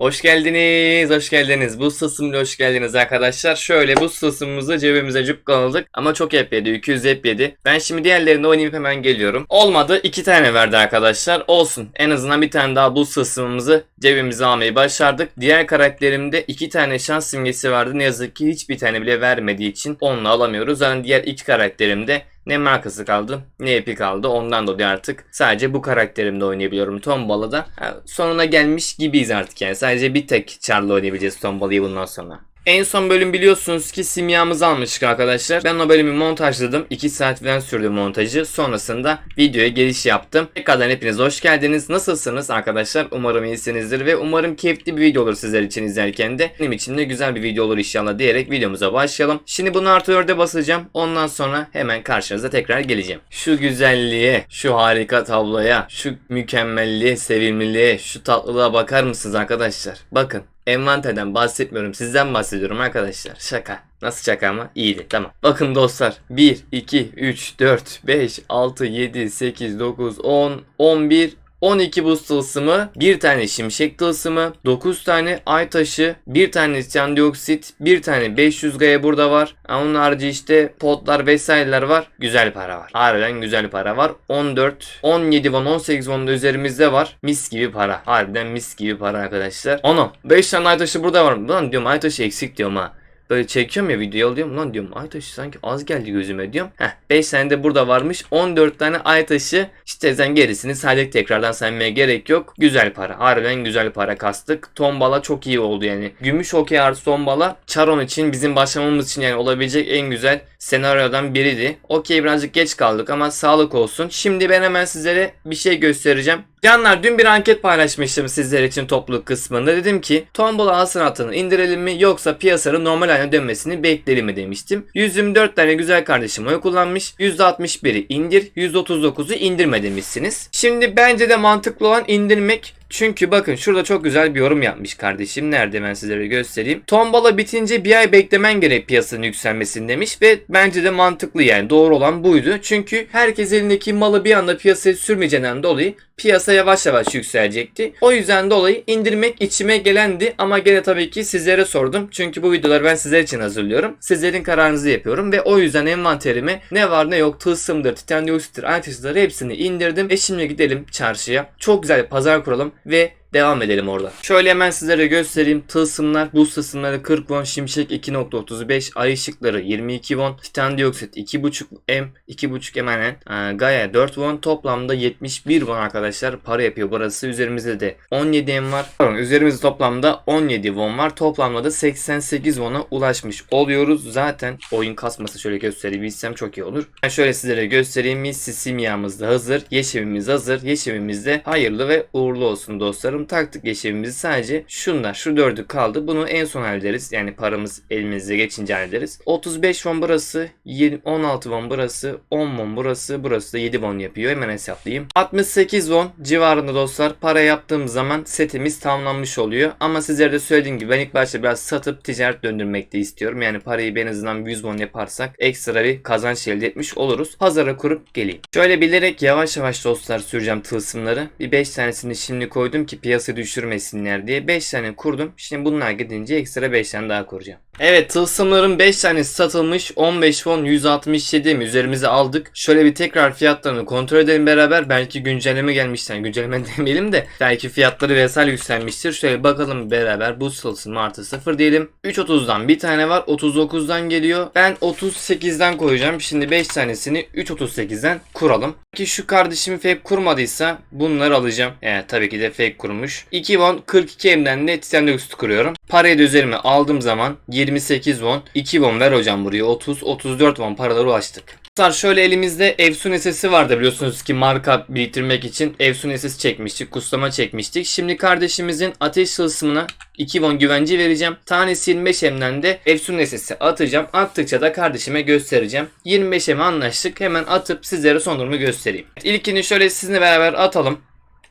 Hoş geldiniz, hoş geldiniz. Bu sısımla hoş geldiniz arkadaşlar. Şöyle bu sısımımızı cebimize cukkaladık ama çok hep yedi, 200 hep yedi. Ben şimdi diğerlerini oynayıp hemen geliyorum. Olmadı, iki tane verdi arkadaşlar. Olsun, en azından bir tane daha bu sısımımızı cebimize almayı başardık. Diğer karakterimde iki tane şans simgesi vardı. Ne yazık ki hiçbir tane bile vermediği için onunla alamıyoruz. Yani diğer iki karakterimde ne markası kaldı ne epi kaldı. Ondan dolayı artık sadece bu karakterimde oynayabiliyorum Tombala'da. Ha, Sonuna gelmiş gibiyiz artık yani. Sadece bir tek Char'la oynayabileceğiz Tombala'yı bundan sonra. En son bölüm biliyorsunuz ki simyamızı almıştık arkadaşlar. Ben o bölümü montajladım. 2 saat falan sürdü montajı. Sonrasında videoya giriş yaptım. Tekrardan hepiniz hoş geldiniz. Nasılsınız arkadaşlar? Umarım iyisinizdir ve umarım keyifli bir video olur sizler için izlerken de. Benim için de güzel bir video olur inşallah diyerek videomuza başlayalım. Şimdi bunu artı 4'e basacağım. Ondan sonra hemen karşınıza tekrar geleceğim. Şu güzelliğe, şu harika tabloya, şu mükemmelliğe, sevimliliğe, şu tatlılığa bakar mısınız arkadaşlar? Bakın. Envanterden bahsetmiyorum. Sizden bahsediyorum arkadaşlar. Şaka. Nasıl şaka ama? İyiydi. Tamam. Bakın dostlar. 1, 2, 3, 4, 5, 6, 7, 8, 9, 10, 11, 12 buz tılsımı, bir tane şimşek tılsımı, 9 tane ay taşı, bir tane dioksit, bir tane 500 gaya burada var. Onun harici işte potlar vesaireler var. Güzel para var. Harbiden güzel para var. 14, 17 won, 18 won da üzerimizde var. Mis gibi para. Harbiden mis gibi para arkadaşlar. Onu 5 tane ay taşı burada var. Lan diyorum ay taşı eksik diyorum ha. Böyle çekiyorum ya videoyu alıyorum lan diyorum ay taşı sanki az geldi gözüme diyorum. Heh 5 tane de burada varmış 14 tane ay taşı işte sen gerisini saydık tekrardan saymaya gerek yok. Güzel para harbiden güzel para kastık. Tombala çok iyi oldu yani. Gümüş okey artı tombala Charon için bizim başlamamız için yani olabilecek en güzel senaryodan biriydi. Okey birazcık geç kaldık ama sağlık olsun. Şimdi ben hemen sizlere bir şey göstereceğim. Canlar dün bir anket paylaşmıştım sizler için topluluk kısmında. Dedim ki tombola hasılatını indirelim mi yoksa piyasanın normal haline dönmesini bekleyelim mi demiştim. 124 tane güzel kardeşim oy kullanmış. %61'i indir, %39'u indirme demişsiniz. Şimdi bence de mantıklı olan indirmek çünkü bakın şurada çok güzel bir yorum yapmış kardeşim. Nerede ben sizlere göstereyim. Tombala bitince bir ay beklemen gerek piyasanın yükselmesini demiş ve bence de mantıklı yani doğru olan buydu. Çünkü herkes elindeki malı bir anda piyasaya sürmeyeceğinden dolayı piyasa yavaş yavaş yükselecekti. O yüzden dolayı indirmek içime gelendi ama gene tabii ki sizlere sordum. Çünkü bu videoları ben sizler için hazırlıyorum. Sizlerin kararınızı yapıyorum ve o yüzden envanterime ne var ne yok tılsımdır, titanyosittir, antisidir hepsini indirdim. E şimdi gidelim çarşıya. Çok güzel bir pazar kuralım ve devam edelim orada. Şöyle hemen sizlere göstereyim. Tılsımlar, buz tılsımları 40 won, şimşek 2.35, ay ışıkları 22 won, titan dioksit 2.5 M, 2.5 M aynen. Ee, Gaia 4 won, toplamda 71 won arkadaşlar para yapıyor burası. Üzerimizde de 17 M var. Pardon, üzerimizde toplamda 17 won var. Toplamda da 88 won'a ulaşmış oluyoruz. Zaten oyun kasması şöyle gösterebilsem çok iyi olur. Ben şöyle sizlere göstereyim. Missi simyamız da hazır. Yeşimimiz hazır. Yeşimimiz de hayırlı ve uğurlu olsun dostlarım. Taktık yeşimimizi sadece şunlar şu dördü kaldı. Bunu en son hallederiz. Yani paramız elimize geçince hallederiz. 35 won burası. 20, 16 won burası. 10 won burası. Burası da 7 won yapıyor. Hemen hesaplayayım. 68 won civarında dostlar para yaptığım zaman setimiz tamamlanmış oluyor. Ama sizlere de söylediğim gibi ben ilk başta biraz satıp ticaret döndürmek de istiyorum. Yani parayı en azından 100 won yaparsak ekstra bir kazanç elde etmiş oluruz. Pazara kurup geleyim. Şöyle bilerek yavaş yavaş dostlar süreceğim tılsımları. Bir 5 tanesini şimdi koydum ki piyasa düşürmesinler diye. 5 tane kurdum. Şimdi bunlar gidince ekstra 5 tane daha kuracağım. Evet tılsımların 5 tanesi satılmış. 15 won 167 mi üzerimize aldık. Şöyle bir tekrar fiyatlarını kontrol edelim beraber. Belki güncelleme gelmiştir. Yani güncelleme demeyelim de belki fiyatları vesaire yükselmiştir. Şöyle bakalım beraber. Bu tılsım artı 0 diyelim. 3.30'dan bir tane var. 39'dan geliyor. Ben 38'den koyacağım. Şimdi 5 tanesini 3.38'den kuralım. Ki şu kardeşim fake kurmadıysa bunları alacağım. Evet tabii ki de fake kurmuş. 2 won 42 emden de titan dioksit kuruyorum. Parayı da üzerime aldığım zaman 28 won 2 won ver hocam buraya 30 34 won paralara ulaştık. Dostlar şöyle elimizde Efsun SS'i vardı biliyorsunuz ki marka biriktirmek için Efsun SS çekmiştik, kuslama çekmiştik. Şimdi kardeşimizin ateş tılsımına 2 won güvence vereceğim. Tanesi 25 emden de Efsun SS'i atacağım. Attıkça da kardeşime göstereceğim. 25 eme anlaştık. Hemen atıp sizlere son durumu göstereyim. İlkini şöyle sizinle beraber atalım.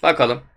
Bakalım.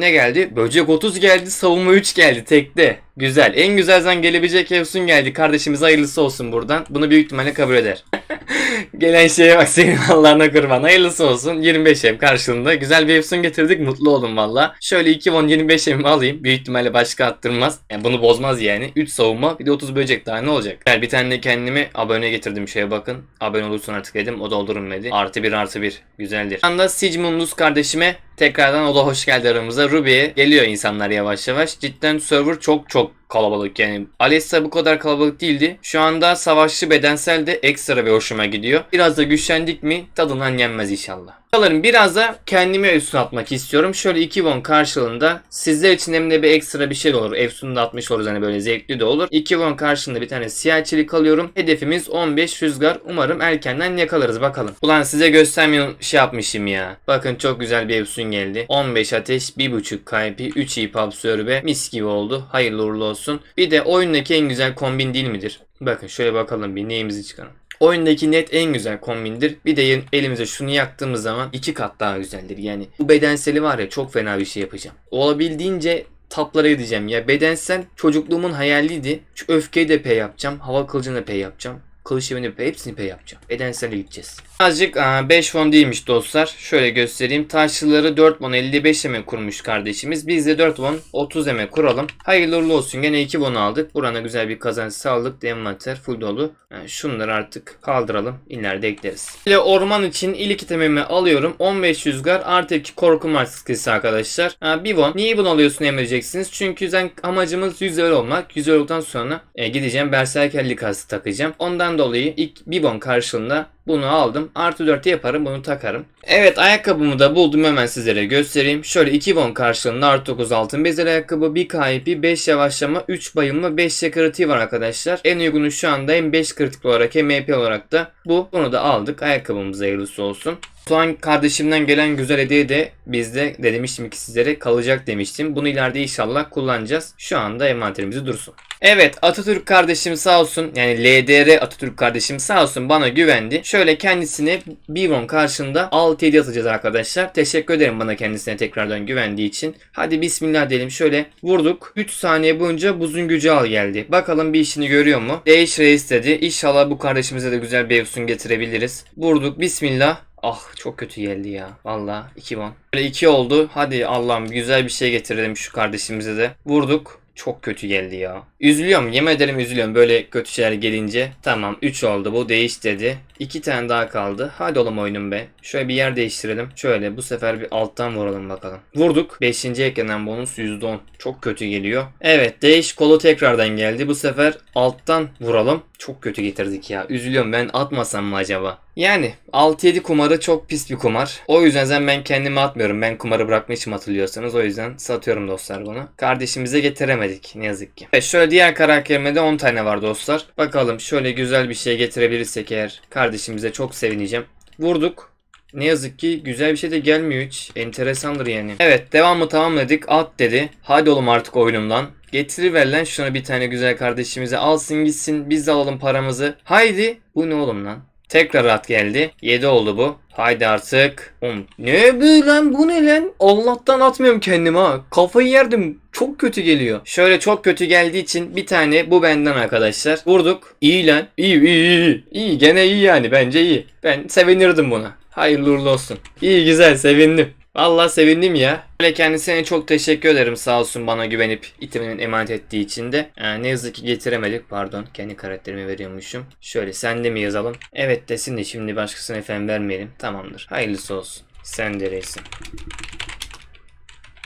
Ne geldi? Böcek 30 geldi, savunma 3 geldi tekte. Güzel. En güzel zan gelebilecek Efsun geldi. Kardeşimize hayırlısı olsun buradan. Bunu büyük ihtimalle kabul eder. Gelen şeye bak senin Allah'ına kurban. Hayırlısı olsun. 25 em karşılığında. Güzel bir efsun getirdik. Mutlu oldum valla. Şöyle 2 won 25 emimi alayım. Büyük ihtimalle başka attırmaz. Yani bunu bozmaz yani. 3 savunma bir de 30 böcek daha ne olacak? Yani bir tane de kendimi abone getirdim şeye bakın. Abone olursun artık dedim. O doldurun dedi. Artı 1 artı 1. Güzeldir. Şu anda Sigmundus kardeşime tekrardan o da hoş geldi aramıza. Ruby'ye geliyor insanlar yavaş yavaş. Cidden server çok çok kalabalık yani. Alessa bu kadar kalabalık değildi. Şu anda savaşçı bedensel de ekstra bir hoşuma gidiyor. Biraz da güçlendik mi tadından yenmez inşallah. Bakalım biraz da kendime üstün atmak istiyorum. Şöyle 2 won karşılığında sizler için hem de bir ekstra bir şey de olur. Efsun'u da atmış oluruz hani böyle zevkli de olur. 2 won karşılığında bir tane siyah çelik alıyorum. Hedefimiz 15 rüzgar. Umarım erkenden yakalarız bakalım. Ulan size göstermeyen şey yapmışım ya. Bakın çok güzel bir Efsun geldi. 15 ateş, 1.5 kaypi, 3 ip absorbe. Mis gibi oldu. Hayırlı uğurlu olsun. Bir de oyundaki en güzel kombin değil midir? Bakın şöyle bakalım bir neyimizi çıkaralım. Oyundaki net en güzel kombindir. Bir de elimize şunu yaktığımız zaman iki kat daha güzeldir. Yani bu bedenseli var ya çok fena bir şey yapacağım. Olabildiğince taplara gideceğim ya. Bedensel çocukluğumun hayaliydi. Şu öfkeyi de P yapacağım. Hava kılıcını da P yapacağım. Kılıç evini P hepsini P yapacağım. Bedensele gideceğiz. Birazcık 5 won değilmiş dostlar. Şöyle göstereyim. Taşlıları 4 won 55 eme kurmuş kardeşimiz. Biz de 4 won 30 eme kuralım. Hayırlı uğurlu olsun. Gene 2 won aldık. Burana güzel bir kazanç sağladık. Envanter full dolu. Yani şunları artık kaldıralım. İleride ekleriz. Böyle orman için ilk itemimi alıyorum. 15 rüzgar artı 2 korku maskesi arkadaşlar. Ha, 1 won. Niye bunu alıyorsun emredeceksiniz. Çünkü amacımız 100 level olmak. 100 level olduktan sonra e, gideceğim berserkerlik kası takacağım. Ondan dolayı ilk 1 won karşılığında bunu aldım. Artı 4 yaparım bunu takarım. Evet ayakkabımı da buldum hemen sizlere göstereyim. Şöyle 2 won karşılığında artı 9 altın bezel ayakkabı, 1 KP, 5 yavaşlama, 3 bayılma, 5 de kritiği var arkadaşlar. En uygunu şu anda hem 5 kritik olarak hem MP olarak da bu. Bunu da aldık. Ayakkabımız hayırlısı olsun. Tuğan kardeşimden gelen güzel hediye de bizde de demiştim ki sizlere kalacak demiştim. Bunu ileride inşallah kullanacağız. Şu anda envanterimizi dursun. Evet Atatürk kardeşim sağ olsun yani LDR Atatürk kardeşim sağ olsun bana güvendi. Şöyle kendisine Bivon karşında 6 hediye atacağız arkadaşlar. Teşekkür ederim bana kendisine tekrardan güvendiği için. Hadi bismillah diyelim şöyle vurduk. 3 saniye boyunca buzun gücü al geldi. Bakalım bir işini görüyor mu? Değiş reis dedi. İnşallah bu kardeşimize de güzel bir efsun getirebiliriz. Vurduk bismillah. Ah çok kötü geldi ya. Valla 2 won. Böyle 2 oldu. Hadi Allah'ım güzel bir şey getirelim şu kardeşimize de. Vurduk. Çok kötü geldi ya. Üzülüyorum yemin ederim üzülüyorum böyle kötü şeyler gelince. Tamam 3 oldu bu değiş dedi. 2 tane daha kaldı. Hadi oğlum oyunum be. Şöyle bir yer değiştirelim. Şöyle bu sefer bir alttan vuralım bakalım. Vurduk. 5. eklenen bonus %10. Çok kötü geliyor. Evet değiş kolu tekrardan geldi. Bu sefer alttan vuralım. Çok kötü getirdik ya. Üzülüyorum ben atmasam mı acaba? Yani 6-7 kumarı çok pis bir kumar. O yüzden ben kendimi atmıyorum. Ben kumarı bırakmışım hatırlıyorsanız. O yüzden satıyorum dostlar bunu. Kardeşimize getiremedik ne yazık ki. Evet şöyle diğer karakterime de 10 tane var dostlar. Bakalım şöyle güzel bir şey getirebilirsek eğer kardeşimize çok sevineceğim. Vurduk. Ne yazık ki güzel bir şey de gelmiyor hiç. Enteresandır yani. Evet devamı tamamladık. At dedi. Hadi oğlum artık oyunumdan. Getiriver lan şuna bir tane güzel kardeşimize. Alsın gitsin biz de alalım paramızı. Haydi. Bu ne oğlum lan? Tekrar at geldi. 7 oldu bu. Haydi artık. Oğlum, ne bu lan bu ne lan? Allah'tan atmıyorum kendimi ha. Kafayı yerdim. Çok kötü geliyor. Şöyle çok kötü geldiği için bir tane bu benden arkadaşlar. Vurduk. İyi lan. İyi iyi iyi. İyi gene iyi yani bence iyi. Ben sevinirdim buna. Hayırlı uğurlu olsun. İyi güzel sevindim. Vallahi sevindim ya. Böyle kendisine çok teşekkür ederim sağ olsun bana güvenip itiminin emanet ettiği için de. Ee, ne yazık ki getiremedik pardon. Kendi karakterimi veriyormuşum. Şöyle sen de mi yazalım? Evet desin de şimdi başkasına efendim vermeyelim. Tamamdır. Hayırlısı olsun. Sen de reisim.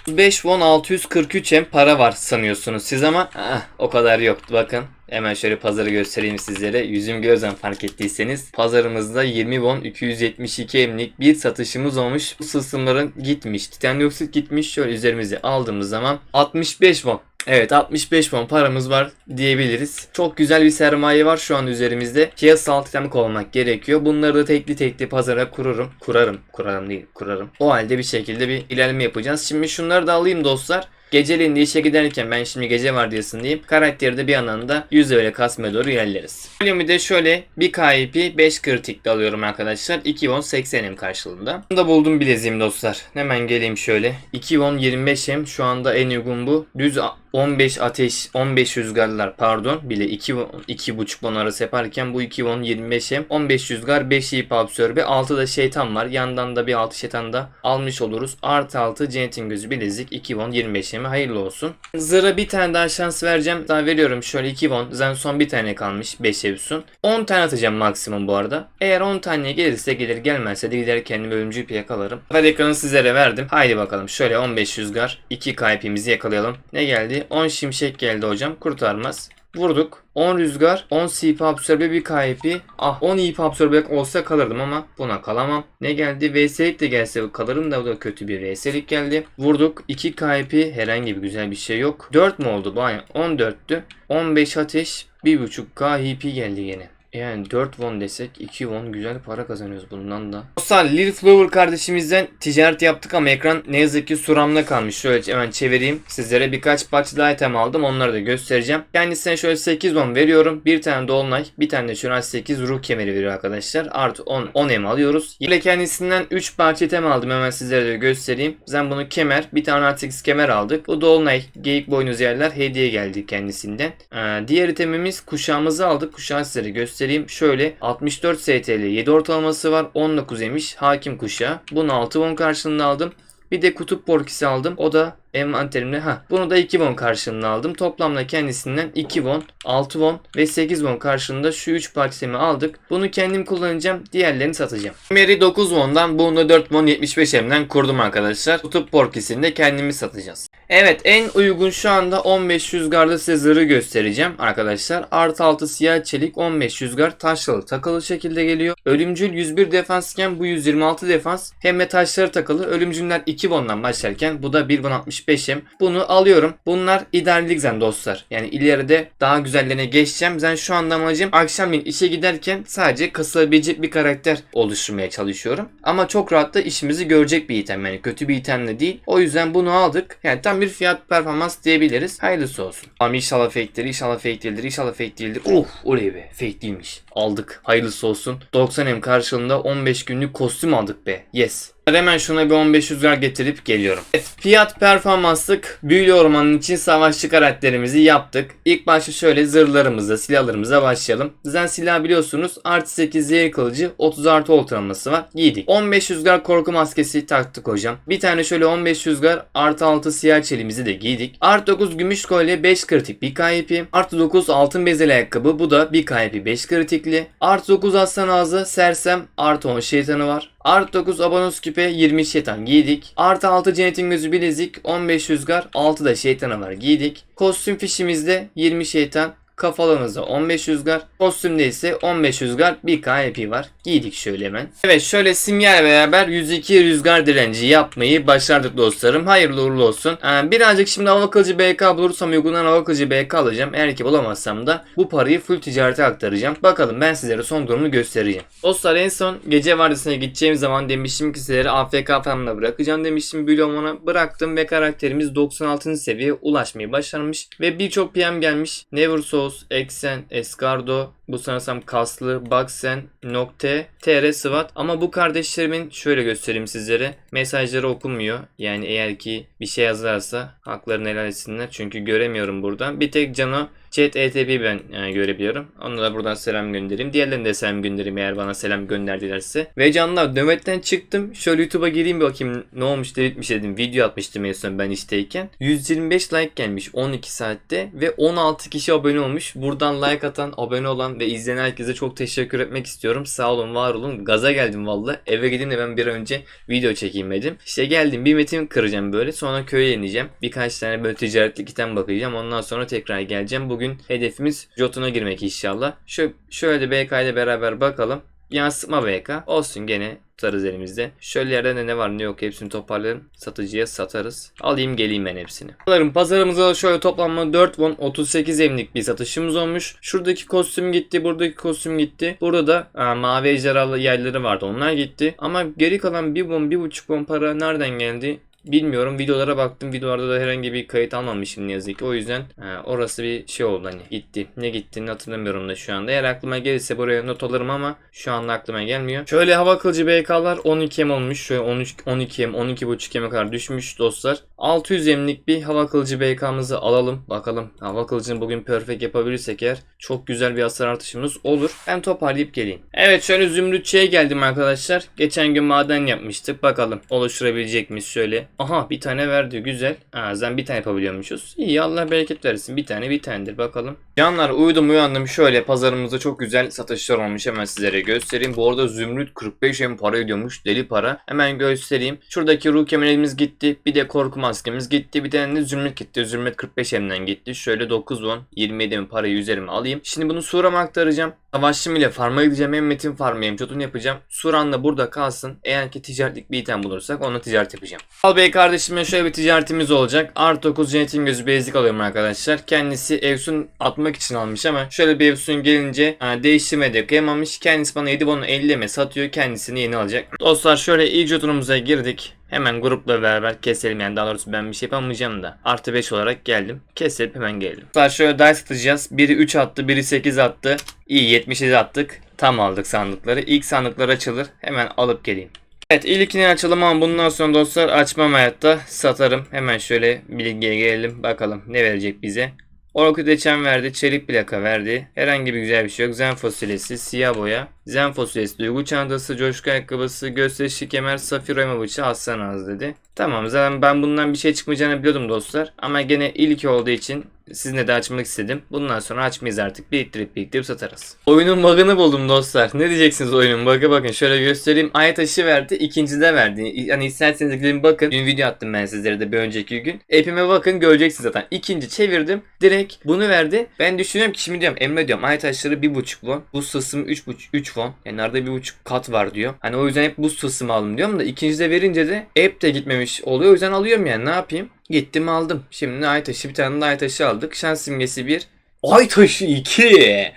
5 won 643 hem para var sanıyorsunuz siz ama ah, o kadar yok. Bakın hemen şöyle pazarı göstereyim sizlere. Yüzüm gözden fark ettiyseniz pazarımızda 20 won 272 emlik bir satışımız olmuş. Bu sısımların gitmiş. Titandioksit gitmiş. Şöyle üzerimize aldığımız zaman 65 won. Evet 65 won paramız var diyebiliriz. Çok güzel bir sermaye var şu an üzerimizde. Piyasa altı temik olmak gerekiyor. Bunları da tekli tekli pazara kururum. Kurarım. Kurarım değil kurarım. O halde bir şekilde bir ilerleme yapacağız. Şimdi şunları da alayım dostlar. Geceliğinde işe giderken ben şimdi gece vardiyasındayım. Karakteri de bir yandan da 100 öyle kasmaya doğru ilerleriz. Bölümü de şöyle bir KP 5 kritik de alıyorum arkadaşlar. 2 won 80 karşılığında. Bunu da buldum bileziğim dostlar. Hemen geleyim şöyle. 2 won 25 hem şu anda en uygun bu. Düz 15 ateş 15 rüzgarlar pardon bile 2 2,5 won arası yaparken bu 2 won 25 hem 15 rüzgar 5 ip absorbe 6 da şeytan var. Yandan da bir 6 şeytan da almış oluruz. Artı 6 cennetin gözü bilezik 2 won 25 hem hayırlı olsun. Zıra bir tane daha şans vereceğim. Daha veriyorum şöyle 2 won. Zaten son bir tane kalmış 5 evsun. 10 tane atacağım maksimum bu arada. Eğer 10 tane gelirse gelir gelmezse de gider kendime ölümcül yakalarım. Hadi ekranı sizlere verdim. Haydi bakalım şöyle 15 rüzgar 2 kaypimizi yakalayalım. Ne geldi? 10 şimşek geldi hocam. Kurtarmaz. Vurduk. 10 rüzgar, 10 CP absorbe bir KP. Ah 10 IP absorbe olsa kalırdım ama buna kalamam. Ne geldi? VS'lik de gelse kalırım da o da kötü bir VS'lik geldi. Vurduk. 2 KP herhangi bir güzel bir şey yok. 4 mü oldu? Bayağı 14'tü. 15 ateş, 1.5 KHP geldi yine. Yani 4 won desek 2 won güzel para kazanıyoruz bundan da. Dostlar Lil Flower kardeşimizden ticaret yaptık ama ekran ne yazık ki suramda kalmış. Şöyle hemen çevireyim. Sizlere birkaç parça item aldım. Onları da göstereceğim. Kendisine şöyle 8 won veriyorum. Bir tane Dolunay, bir tane de şuna 8 ruh kemeri veriyor arkadaşlar. Artı 10 10 em alıyoruz. Yine kendisinden 3 parça item aldım. Hemen sizlere de göstereyim. Zaten bunu kemer, bir tane artı 8 kemer aldık. Bu Dolunay, geyik boynuz yerler hediye geldi kendisinden. Ee, diğer itemimiz kuşağımızı aldık. Kuşağı sizlere göstereyim. Şöyle 64 STL 7 ortalaması var. 19 emiş hakim kuşağı. Bunu 6 won karşılığında aldım. Bir de kutup porkisi aldım. O da envanterimde. Ha, bunu da 2 won karşılığında aldım. Toplamda kendisinden 2 won, 6 won ve 8 won karşılığında şu 3 parçamı aldık. Bunu kendim kullanacağım. Diğerlerini satacağım. Meri 9 won'dan bunu da 4 won 75 emden kurdum arkadaşlar. Kutup porkisini de kendimiz satacağız. Evet en uygun şu anda 15 rüzgarda size zırhı göstereceğim arkadaşlar. Artı 6 siyah çelik 15 rüzgar taşralı takılı şekilde geliyor. Ölümcül 101 defansken bu 126 defans. Hem de taşları takılı. Ölümcüller 2 won'dan başlarken bu da 1 won 65'im. Bunu alıyorum. Bunlar ideallik zen dostlar. Yani ileride daha güzellerine geçeceğim. Ben şu anda amacım akşamleyin işe giderken sadece kasılabilecek bir karakter oluşturmaya çalışıyorum. Ama çok rahat da işimizi görecek bir item. Yani kötü bir item de değil. O yüzden bunu aldık. Yani tam bir fiyat performans diyebiliriz. Hayırlısı olsun. Ama inşallah fake'tir, inşallah fake değildir, inşallah fake değildir. Uh oley be fake değilmiş. Aldık. Hayırlısı olsun. 90 M karşılığında 15 günlük kostüm aldık be. Yes. Hemen şuna bir 15 rüzgar getirip geliyorum. Evet, fiyat performanslık büyülü ormanın için savaşçı karakterimizi yaptık. İlk başta şöyle zırhlarımıza, silahlarımıza başlayalım. Zaten silah biliyorsunuz artı 8 zehir kılıcı 30 artı ortalaması var. Giydik. 15 rüzgar korku maskesi taktık hocam. Bir tane şöyle 15 rüzgar artı 6 siyah çelimizi de giydik. Artı 9 gümüş kolye 5 kritik 1 KP. Artı 9 altın bezeli ayakkabı bu da 1 KP 5 kritikli. Artı 9 aslan ağzı sersem artı 10 şeytanı var. Artı 9 abonos küpe 20 şeytan giydik. Artı 6 cennetin gözü bilezik 15 rüzgar 6 da şeytanı var giydik. Kostüm fişimizde 20 şeytan Kafalığımızda 15 rüzgar. Kostümde ise 15 rüzgar 1 KP var. Giydik şöyle hemen. Evet şöyle simyayla beraber 102 rüzgar direnci yapmayı başardık dostlarım. Hayırlı uğurlu olsun. Ee, birazcık şimdi hava kılıcı BK bulursam uygundan hava kılıcı BK alacağım. Eğer ki bulamazsam da bu parayı full ticarete aktaracağım. Bakalım ben sizlere son durumunu göstereceğim. Dostlar en son gece vardiyasına gideceğim zaman demiştim ki sizlere AFK farmına bırakacağım demiştim. Büyülomana bıraktım ve karakterimiz 96. seviyeye ulaşmayı başarmış. Ve birçok PM gelmiş. Never Souls, Exen, Escardo, bu sanırsam Kaslı, Baksen, Nokte, TR, Sıvat. Ama bu kardeşlerimin şöyle göstereyim sizlere. Mesajları okunmuyor. Yani eğer ki bir şey yazarsa haklarını helal etsinler. Çünkü göremiyorum buradan. Bir tek Cano Chat ETP ben yani görebiliyorum. Ona da buradan selam göndereyim. Diğerlerine de selam göndereyim eğer bana selam gönderdilerse. Ve canlar nöbetten çıktım. Şöyle YouTube'a gireyim bir bakayım ne olmuş delirtmiş dedim. Video atmıştım en son ben işteyken. 125 like gelmiş 12 saatte ve 16 kişi abone olmuş. Buradan like atan, abone olan ve izleyen herkese çok teşekkür etmek istiyorum. Sağ olun, var olun. Gaza geldim valla. Eve gideyim de ben bir önce video çekeyim dedim. İşte geldim bir metin kıracağım böyle. Sonra köye ineceğim. Birkaç tane böyle ticaretlik item bakacağım. Ondan sonra tekrar geleceğim. Bugün hedefimiz Jotun'a girmek inşallah. Şu, şöyle de BK ile beraber bakalım. Yansıtma BK. Olsun gene tutarız elimizde. Şöyle yerde de ne var ne yok hepsini toparlayalım. Satıcıya satarız. Alayım geleyim ben hepsini. Pazarım pazarımıza şöyle toplamda 4 won 38 emlik bir satışımız olmuş. Şuradaki kostüm gitti. Buradaki kostüm gitti. Burada da aa, mavi ejderhalı yerleri vardı. Onlar gitti. Ama geri kalan 1 won 1.5 won para nereden geldi? Bilmiyorum. Videolara baktım. Videolarda da herhangi bir kayıt almamışım ne yazık ki. O yüzden ha, orası bir şey oldu hani gitti. Ne gittiğini hatırlamıyorum da şu anda. Eğer aklıma gelirse buraya not alırım ama şu anda aklıma gelmiyor. Şöyle hava kılıcı BK'lar 12M olmuş. Şöyle 13 12M 12.5M'e kadar düşmüş dostlar. 600 M'lik bir hava kılıcı BK'mızı alalım. Bakalım hava kılıcını bugün perfect yapabilirsek eğer çok güzel bir hasar artışımız olur. Ben toparlayıp geleyim. Evet şöyle zümrütçüye geldim arkadaşlar. Geçen gün maden yapmıştık. Bakalım oluşturabilecek miyiz şöyle. Aha bir tane verdi güzel. Aa, zaten bir tane yapabiliyormuşuz. İyi Allah bereket versin. Bir tane bir tanedir bakalım. Canlar uyudum uyandım şöyle pazarımızda çok güzel satışlar olmuş hemen sizlere göstereyim. Bu arada zümrüt 45 M para ediyormuş deli para. Hemen göstereyim. Şuradaki ruh kemerimiz gitti. Bir de korku maskemiz gitti. Bir tane de zümrüt gitti. Zümrüt 45 M'den gitti. Şöyle 9 won 27 mi parayı üzerime alayım. Şimdi bunu Suram'a aktaracağım. Savaşçım ile farma gideceğim. Hem metin farmı hem jotun yapacağım. Suran da burada kalsın. Eğer ki ticaretlik bir item bulursak onunla ticaret yapacağım. Al Bey kardeşimle şöyle bir ticaretimiz olacak. Artı 9 jenetin gözü basic alıyorum arkadaşlar. Kendisi Evsun atmak için almış ama şöyle bir Evsun gelince ha, değiştirme de kıyamamış. Kendisi bana 7 bunu 50 mi satıyor. Kendisini yeni alacak. Dostlar şöyle ilk jotunumuza girdik. Hemen grupla beraber keselim yani daha doğrusu ben bir şey yapamayacağım da. Artı 5 olarak geldim. Keselim hemen gelelim. Dostlar şöyle dice atacağız. Biri 3 attı biri 8 attı. İyi 77 attık. Tam aldık sandıkları. İlk sandıklar açılır. Hemen alıp geleyim. Evet ilkini açalım ama bundan sonra dostlar açmam hayatta satarım. Hemen şöyle bilgiye gelelim bakalım ne verecek bize. Orkut Eçen verdi, çelik plaka verdi. Herhangi bir güzel bir şey yok. Zen fasulyesi, siyah boya, zen fasulyesi, duygu çantası, coşku ayakkabısı, gösterişli kemer, safir oyma bıçağı, aslan ağzı dedi. Tamam zaten ben bundan bir şey çıkmayacağını biliyordum dostlar. Ama gene ilk olduğu için sizinle de açmak istedim. Bundan sonra açmayız artık. Biriktirip biriktirip satarız. Oyunun bug'ını buldum dostlar. Ne diyeceksiniz oyunun bug'ı bakın. Şöyle göstereyim. Ay taşı verdi. ikinci de verdi. Yani isterseniz gidin bakın. Dün video attım ben sizlere de bir önceki gün. App'ime bakın göreceksiniz zaten. İkinci çevirdim. Direkt bunu verdi. Ben düşünüyorum ki şimdi diyorum Emre diyorum ay taşları 1.5 won. Bu sısım 3.5 3 won. Yani arada 1.5 kat var diyor. Hani o yüzden hep bu sısımı aldım diyorum da ikinci de verince de app de gitmemiş oluyor. O yüzden alıyorum yani ne yapayım. Gittim aldım. Şimdi ay taşı bir tane de ay taşı aldık. Şans simgesi 1. Ay taşı 2.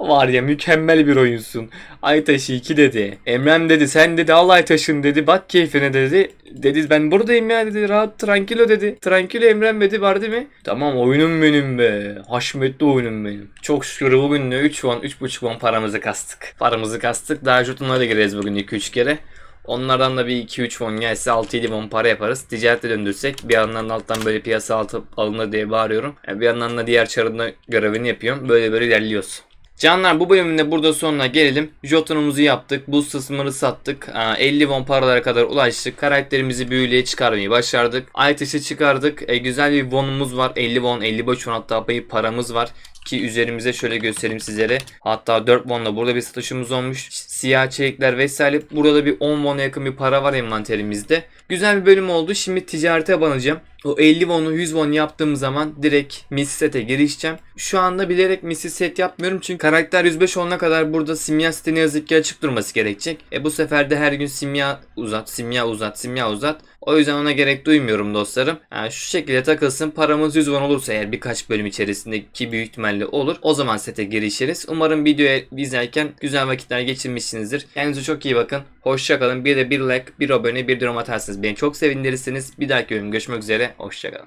Var ya mükemmel bir oyunsun. Aytaşı 2 dedi. Emrem dedi sen dedi al Aytaş'ın dedi. Bak keyfine dedi. Dedi ben buradayım ya dedi. Rahat tranquilo dedi. Tranquilo Emrem dedi var değil mi? Tamam oyunum benim be. Haşmetli oyunum benim. Çok şükür bugün de 3 won 3.5 won paramızı kastık. Paramızı kastık. Daha jotunlara da gireriz bugün 2-3 kere. Onlardan da bir 2-3 won gelse 6-7 won para yaparız. Ticarete döndürsek bir yandan da alttan böyle piyasa altı alınır diye bağırıyorum. Yani bir yandan da diğer çarında görevini yapıyorum. Böyle böyle ilerliyoruz. Canlar bu bölümün de burada sonuna gelelim. Jotunumuzu yaptık. Boost kısmını sattık. Aa, 50 won paralara kadar ulaştık. Karakterimizi büyüleye çıkarmayı başardık. Ay taşı çıkardık. E, güzel bir wonumuz var. 50 won 55 won hatta bir paramız var. Ki üzerimize şöyle göstereyim sizlere. Hatta 4 won'la burada bir satışımız olmuş. Siyah çelikler vesaire. Burada bir 10 won'a yakın bir para var envanterimizde. Güzel bir bölüm oldu. Şimdi ticarete banacağım. O 50 won'u 100 won yaptığım zaman direkt Missy Set'e girişeceğim. Şu anda bilerek Missy Set yapmıyorum çünkü karakter 105 olana kadar burada simya ne yazık ki açık durması gerekecek. E bu sefer de her gün simya uzat, simya uzat, simya uzat. O yüzden ona gerek duymuyorum dostlarım. Yani şu şekilde takılsın. Paramız 100 won olursa eğer birkaç bölüm içerisinde ki büyük ihtimalle olur. O zaman sete girişiriz. Umarım videoyu izlerken güzel vakitler geçirmişsinizdir. Kendinize çok iyi bakın. Hoşçakalın. Bir de bir like, bir abone, bir yorum atarsınız. Beni çok sevindirirsiniz. Bir dahaki bölüm görüşmek üzere. Hoşçakalın.